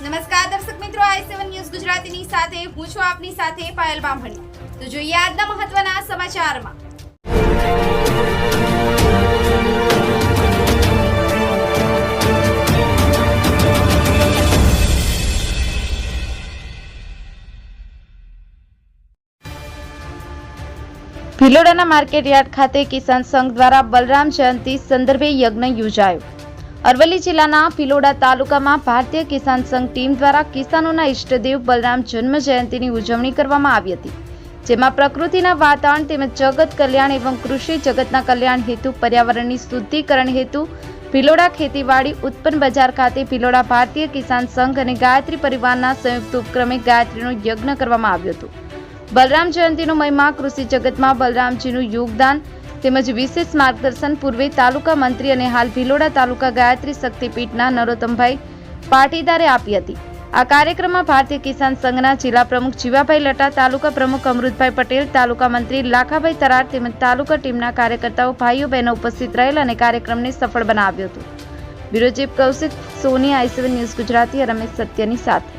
નમસ્કાર દર્શક મિત્રો, આઈ સેવન ન્યૂઝ ગુજરાતીની સાથે, હું છું આપની સાથે પાયલ બામણી. તો જોઈએ આજના મહત્વના સમાચારમાં. ભિલોડાના માર્કેટયાર્ડ ખાતે કિસાન સંઘ દ્વારા બલરામ જયંતિ સંદર્ભે યજ્ઞ યોજાયો. અરવલ્લી જિલ્લાના ભિલોડા તાલુકામાં ભારતીય કિસાન સંઘ ટીમ દ્વારા કિસાનોના ઇષ્ટદેવ બલરામ જન્મ જયંતિની ઉજવણી કરવામાં આવી હતી, જેમાં પ્રકૃતિના વાતાવરણ તેમજ જગત કલ્યાણ એવં કૃષિ જગતના કલ્યાણ હેતુ, પર્યાવરણની શુદ્ધિકરણ હેતુ ભિલોડા ખેતીવાડી ઉત્પન્ન બજાર ખાતે ભિલોડા ભારતીય કિસાન સંઘ અને ગાયત્રી પરિવારના સંયુક્ત ઉપક્રમે ગાયત્રીનો યજ્ઞ કરવામાં આવ્યો હતો. બલરામ જયંતિનો મહિમા કૃષિ જગતમાં બલરામજીનું યોગદાન તેમજ વિશેષ માર્ગદર્શન પૂર્વે તાલુકા મંત્રી અને હાલ ભિલોડા તાલુકા ગાયત્રી શક્તિપીઠના નરોત્તમભાઈ પાટીદારે આપી હતી. આ કાર્યક્રમમાં ભારતીય કિસાન સંઘના જિલ્લા પ્રમુખ જીવાભાઈ લટા, તાલુકા પ્રમુખ અમૃતભાઈ પટેલ, તાલુકા મંત્રી લાખાભાઈ તરાર તેમજ તાલુકા ટીમના કાર્યકર્તાઓ, ભાઈઓ, બહેનો ઉપસ્થિત રહેલ અને કાર્યક્રમને સફળ બનાવ્યો હતો. Bureau chief Kaushik Soni I C one news Gujarati, Ramesh સત્યની સાથે.